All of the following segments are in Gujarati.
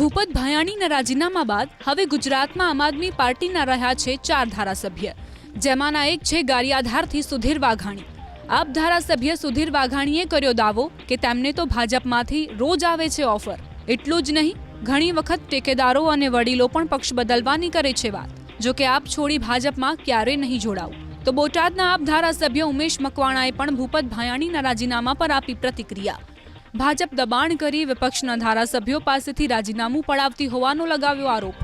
ભૂપત ભાયાણીના રાજીનામા બાદ હવે ગુજરાતમાં આમ આદમી પાર્ટીના રહ્યા છે ચાર ધારાસભ્ય. જેમાંના એક છે ગારિયાધારથી સુધીર વાઘાણી. આપ ધારાસભ્ય સુધીર વાઘાણીએ કર્યો દાવો કે તેમને તો ભાજપમાંથી રોજ આવે છે ઓફર. એટલું જ નહીં, ઘણી વખત ટેકેદારો અને વડીલો પણ પક્ષ બદલવાની કરે છે વાત. જો કે આપ છોડી ભાજપમાં ક્યારે નહીં જોડાવું. તો બોટાદના આપ ધારાસભ્ય ઉમેશ મકવાણાએ પણ ભૂપત ભાયાણીના રાજીનામા પર આપી પ્રતિક્રિયા. ભાજપ દબાણ કરી વિપક્ષના ધારાસભ્યો પાસેથી રાજીનામું પડાવતી હોવાનો લગાવ્યો આરોપ.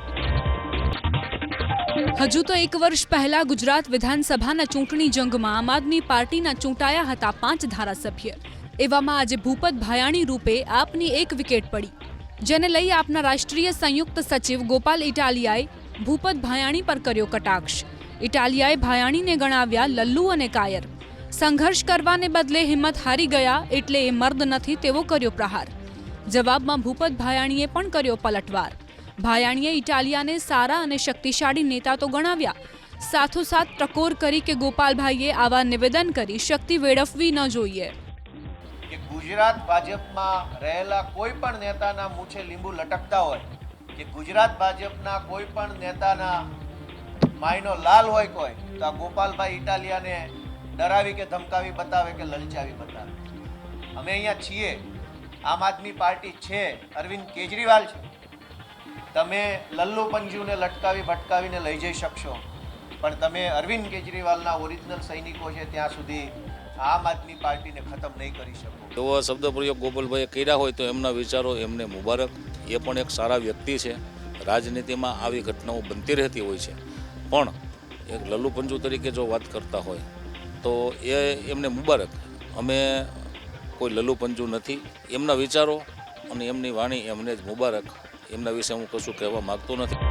હજુ તો એક વર્ષ પહેલા ગુજરાત વિધાનસભાના ચૂંટણી જંગમાં આમ આદમી પાર્ટીના ચૂંટાયા હતા પાંચ ધારાસભ્ય. એવામાં આજે ભૂપત ભાયાણી રૂપે આપની એક વિકેટ પડી. જેને લઈ આપના રાષ્ટ્રીય સંયુક્ત સચિવ ગોપાલ ઇટાલિયાએ ભૂપત ભાયાણી પર કર્યો કટાક્ષ. ઇટાલિયાએ ભાયાણીને ગણાવ્યા લલ્લુ અને કાયર. સંઘર્ષ કરવાને બદલે હિંમત હારી ગયા એટલે એ મર્દ નથી તેવો કર્યો પ્રહાર. જવાબમાં ભૂપત ભાયાણીએ પણ કર્યો પલટવાર. ભાયાણીએ ઇટાલિયાને સારા અને શક્તિશાળી નેતા તો ગણાવ્યા. સાથોસાથ ટકોર કરી કે ગોપાલભાઈએ આવા નિવેદન કરી શક્તિ વેડફવી ન જોઈએ. કે ગુજરાત ભાજપમાં રહેલા કોઈ પણ નેતાના મૂછે લીંબુ લટકતા હોય, કે ગુજરાત ભાજપના કોઈ પણ નેતાના માયનો લાલ હોય કોઈ, તો આ ગોપાલભાઈ ઇટાલિયાને ડરાવી કે ધમકાવી બતાવે કે લલચાવી બતાવે. અમે અહીંયા છીએ. આમ આદમી પાર્ટી છે. અરવિંદ કેજરીવાલ છે. તમે લલ્લુ પંજુને લટકાવી ભટકાવીને લઈ જઈ શકશો. પણ તમે અરવિંદ કેજરીવાલના ઓરિજિનલ સૈનિકો છે ત્યાં સુધી આમ આદમી પાર્ટીને ખતમ નહીં કરી શકો. એવો શબ્દ પ્રયોગ ગોપાલભાઈએ કર્યા હોય તો એમના વિચારો એમને મુબારક. એ પણ એક સારા વ્યક્તિ છે. રાજનીતિમાં આવી ઘટનાઓ બનતી રહેતી હોય છે. પણ એક લલ્લુ પંજુ તરીકે જો વાત કરતા હોય તો એ એમને મુબારક. અમે કોઈ લલુપંજુ નથી. એમના વિચારો અને એમની વાણી એમને જ મુબારક. એમના વિશે હું કશું કહેવા માગતો નથી.